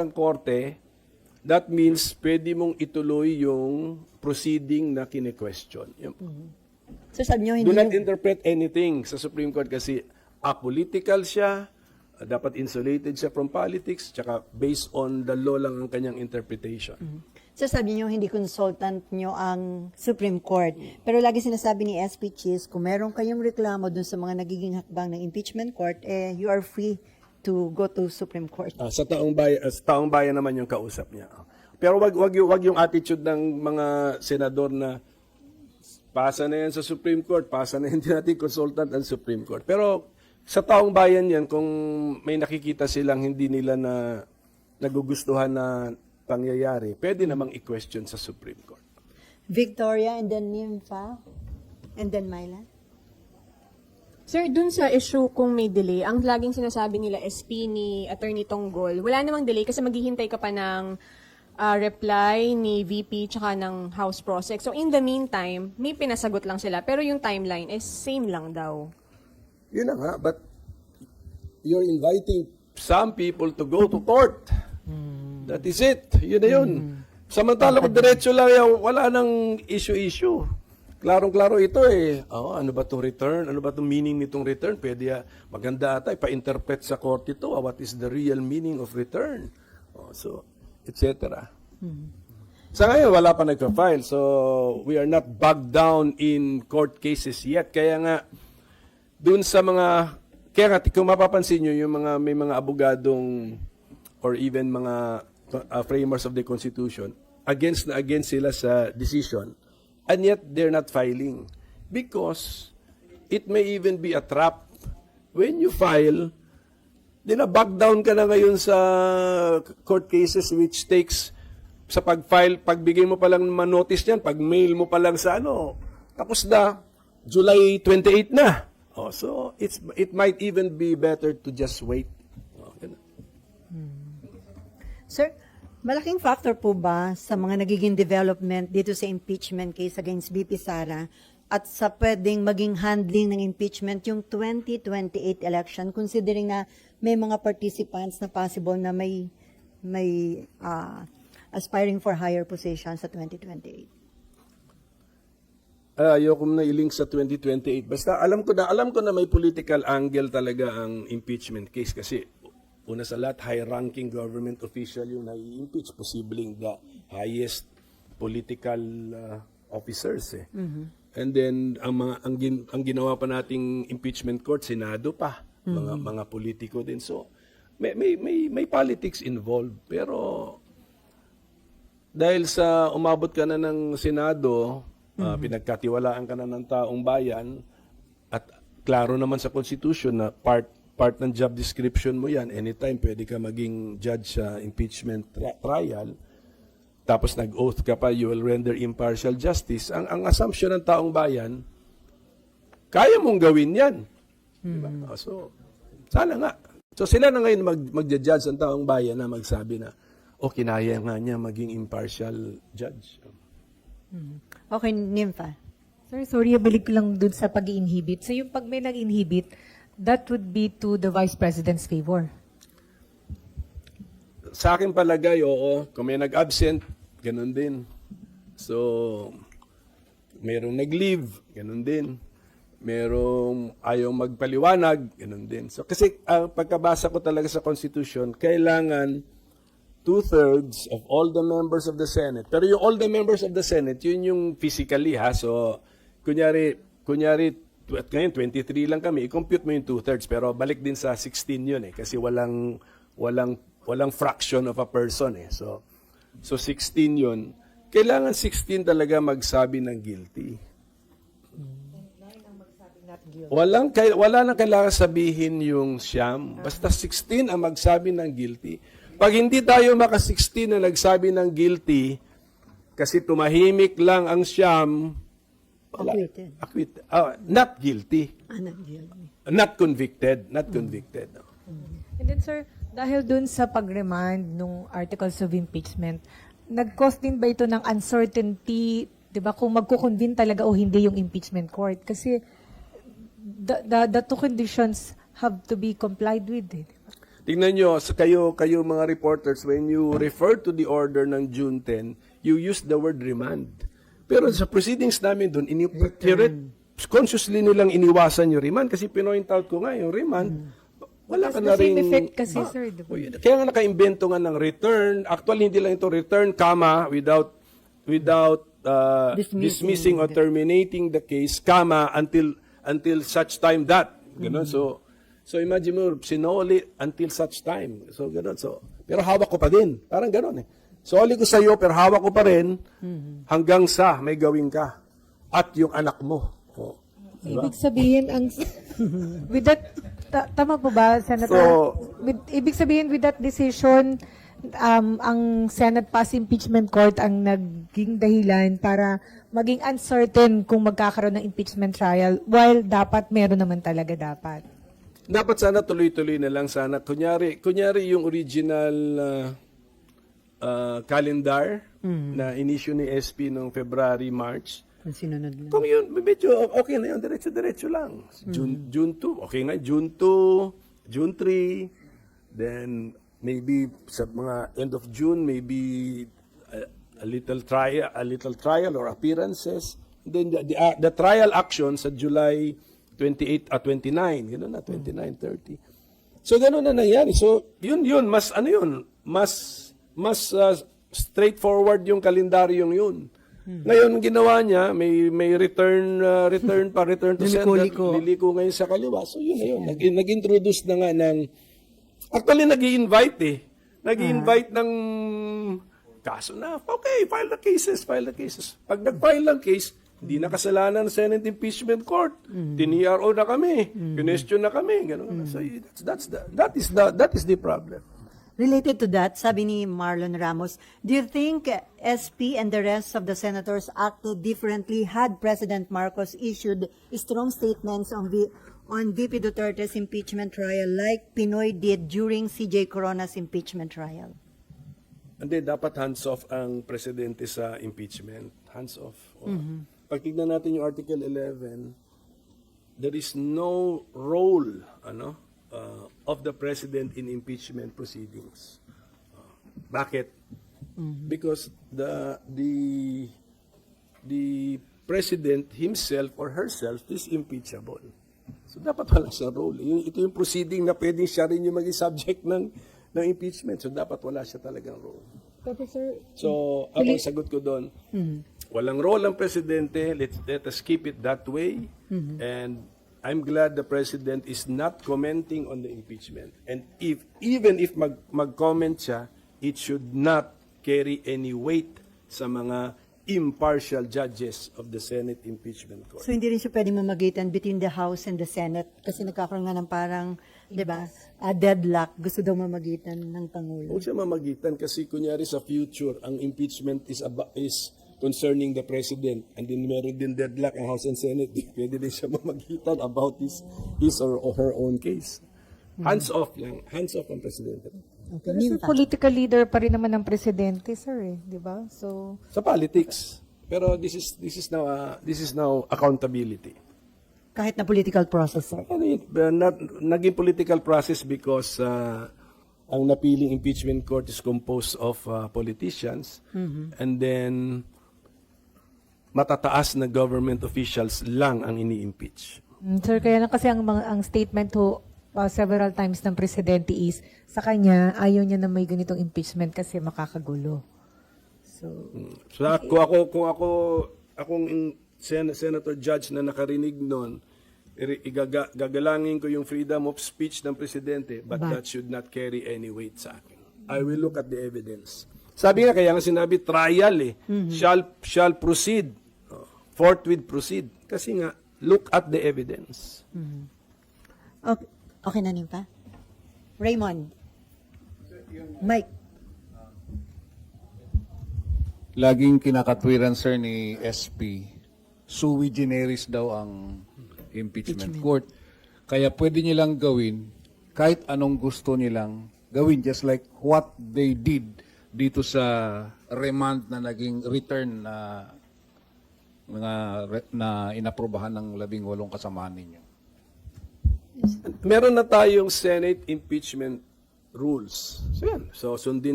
ang korte, that means pwede mong ituloy yung proceeding na kine-question. Yun. Sir, sabi nyo, hindi Do not interpret anything sa Supreme Court kasi apolitical siya, dapat insulated siya from politics, tsaka based on the law lang ang kanyang interpretation. Sir, sabi niyo hindi consultant niyo ang Supreme Court. Pero lagi sinasabi ni SP Cheese, kung meron kayong reklamo dun sa mga nagiging hakbang ng impeachment court, eh, you are free to go to Supreme Court. Ah, sa taong bayan, sa taong bayan naman yung kausap niya. Pero wag wag yung wag yung attitude ng mga senador na pasa na yan sa Supreme Court, pasa na yan din natin consultant ang Supreme Court. Pero sa taong bayan yan, kung may nakikita silang hindi nila na nagugustuhan na pangyayari, pwede namang i-question sa Supreme Court. Victoria and then Nympha and then Myla. Sir, dun sa issue kung may delay, ang laging sinasabi nila SP ni Attorney Tonggol, wala namang delay kasi maghihintay ka pa ng ah, reply ni VP tsaka ng House Prosec. So in the meantime, may pinasagot lang sila. Pero yung timeline is same lang daw. Yun na nga, but you're inviting some people to go to court. That is it. Yun na yun. Samantala kung diretso lang yan, wala nang issue-issue. Klarong-klaro ito eh. Oh, ano ba itong return? Ano ba itong meaning nitong return? Pwede ah, maganda ata, ipa-interpret sa court ito. ah, what is the real meaning of return? Oh, so, etc. Sa ngayon, wala pa nagka-file. So, we are not bogged down in court cases yet. Kaya nga, dun sa mga kaya nga kung mapapansin niyo yung mga may mga abogadong or even mga uh, framers of the constitution against na against sila sa decision and yet they're not filing because it may even be a trap when you file Dina back down ka na ngayon sa court cases which takes sa pag-file, pagbigay mo pa lang ng notice niyan, pag mail mo pa lang sa ano, tapos na, July 28 na. Oh, so it's it might even be better to just wait. Oh, ganun. Sir, malaking factor po ba sa mga nagiging development dito sa impeachment case against BP Sara at sa pwedeng maging handling ng impeachment yung 2028 election considering na may mga participants na possible na may may ah, aspiring for higher position sa 2028. Ah, ayoko na i-link sa 2028. Basta alam ko na, alam ko na may political angle talaga ang impeachment case kasi una sa lahat, high-ranking government official yung nai-impeach, posibleng the highest political uh, officers eh. And then ang mga ang, gin- ang ginawa pa nating impeachment court, Senado pa, mga mga politiko din. So may may may, may politics involved. Pero dahil sa umabot ka na ng Senado, ah, pinagkatiwalaan ka na ng taong bayan, at klaro naman sa Constitution na part part ng job description mo yan, anytime pwede ka maging judge sa impeachment tri- trial, tapos nag-oath ka pa, you will render impartial justice, ang, ang assumption ng taong bayan, kaya mong gawin yan. Diba? Ah, So, sana nga. So sila na ngayon mag, magja-judge ang taong bayan na magsabi na, o kinaya nga niya maging impartial judge. Okay, Nympha. Sir, sorry, balik ko lang dun sa pag inhibit So, yung pag may nag-inhibit, that would be to the Vice President's favor. Sa akin palagay, oo. Kung may nag-absent, ganun din. So, mayroong nag-leave, ganun din. Merong ayaw magpaliwanag, ganun din. So, kasi ang pagkabasa ko talaga sa Constitution, kailangan two-thirds of all the members of the Senate. Pero yung all the members of the Senate, yun yung physically ha. So, kunyari, kunyari, at ngayon 23 lang kami, i-compute mo yung two-thirds. Pero balik din sa 16 yun eh. Kasi walang, walang, walang fraction of a person eh. So, so 16 yun. Kailangan 16 talaga magsabi ng guilty. Walang wala nang kailangan sabihin yung siyam. Basta 16 ang magsabi ng guilty. Pag hindi tayo maka-16 na nagsabi ng guilty, kasi tumahimik lang ang siyam. Acquitted. Acquitted. Ah, not guilty. Ah, not guilty. Not convicted. Not convicted. And then, sir, dahil dun sa pag-remand nung articles of impeachment, nag-cause din ba ito ng uncertainty, di ba, kung magkukonvene talaga o hindi yung impeachment court? Kasi the, the, the two conditions have to be complied with. Eh. di ba? tingnan nyo, sa kayo, kayo mga reporters, when you refer to the order ng June 10, you use the word remand. Pero sa proceedings namin doon, ini consciously nilang iniwasan yung remand kasi pinoint out ko nga yung remand, wala ka Has na ring... effect kasi, Ah, sir, di ba? o yun. Kaya nga nakaimbento nga ng return. Actually, hindi lang ito return, comma, without without uh, Dismissing dismissing or terminating the case, comma, until until such time that. Ganun. So, so imagine mo, sinoli until such time. So, ganun. So, pero hawak ko pa din. Parang ganun eh. Soli ko sa'yo, pero hawak ko pa rin hanggang sa may gawin ka. At yung anak mo. Oh. Ibig sabihin, ang with that, ta- tama po ba, Senator? So- with, ibig sabihin, with that decision, um, ang Senate Pass Impeachment Court ang naging dahilan para maging uncertain kung magkakaroon ng impeachment trial while dapat meron naman talaga dapat. Dapat sana tuloy-tuloy na lang sana. Kunyari, kunyari yung original uh, uh, calendar na inisyu ni SP noong February, March. Kung sinunod lang. Kung yun, medyo okay na yun, diretso-diretso lang. June, June 2, okay na, June 2, June 3, then maybe sa mga end of June, maybe a, a little trial, a little trial or appearances. Then the, the, uh, the trial action sa July 28 at 29, gano'n na, 29, 30. So gano'n na nangyari. So yun yun, mas ano yun, mas mas uh, straightforward yung kalendaryong yun. Ngayon ang ginawa niya, may may return uh, return pa return to sender, Liliko-liko. liliko ngayon sa kaliwa. So yun na yun. Nag, nag-introduce na nga ng Actually, nag invite eh. nag invite ng kaso na, okay, file the cases, file the cases. Pag nag-file ng case, hindi na kasalanan ng Senate Impeachment Court. Tin-ERO na kami. Question na kami. Ganun. So, that's, that's the, that, is the, that is the problem. Related to that, sabi ni Marlon Ramos, do you think SP and the rest of the senators acted differently had President Marcos issued strong statements on v- on VP Duterte's impeachment trial like Pinoy did during CJ Corona's impeachment trial? Hindi, dapat hands-off ang presidente sa impeachment. Hands-off. O, Pag tignan natin yung Article 11, there is no role ano uh, of the president in impeachment proceedings. Uh, bakit? Because the the the president himself or herself is impeachable. So dapat wala siyang role. Yung, ito yung proceeding na pwedeng siya rin yung maging subject ng ng impeachment. So dapat wala siya talagang role. Sir, So, ako ang sagot ko doon, walang role ang presidente, let's, let us keep it that way. And I'm glad the president is not commenting on the impeachment. And if even if mag, mag-comment siya, it should not carry any weight sa mga impartial judges of the Senate Impeachment Court. So hindi rin siya pwedeng mamagitan between the House and the Senate kasi nagkakaroon nga ng parang, di ba, a deadlock. Gusto daw mamagitan ng Pangulo. Huwag siya mamagitan kasi kunyari sa future, ang impeachment is aba, is concerning the president and then meron din deadlock ang House and Senate. Di Pwede din siya mamagitan about his, his or, or her own case. Hands off lang. Hands off ang presidente. Okay, pero sir, political leader pa rin naman ng presidente, sir, eh, di ba? So, Sa politics. Pero this is this is now uh, this is now accountability. Kahit na political process. sir. Ano yun, uh, naging political process because uh, ang napiling impeachment court is composed of uh, politicians and then matataas na government officials lang ang ini-impeach. Mm, Sir, kaya lang kasi ang, mga, ang statement ho uh, several times ng presidente is sa kanya, ayaw niya na may ganitong impeachment kasi makakagulo. So, So kung ako kung ako akong in- sen- senator judge na nakarinig noon, iri- igaga- gagalangin ko yung freedom of speech ng presidente but, that should not carry any weight sa akin. I will look at the evidence. Sabi nga kaya nga sinabi trial eh. Shall shall proceed. Forthwith proceed. Kasi nga look at the evidence. Okay, okay na Ninta? Raymond. Mike. laging kinakatwiran sir ni SP, sui generis daw ang impeachment, court. Kaya pwede nilang gawin kahit anong gusto nilang gawin just like what they did dito sa remand na naging return na mga na inaprobahan ng labing walong kasamahan ninyo. Meron na tayong Senate impeachment rules. So yan. So sundin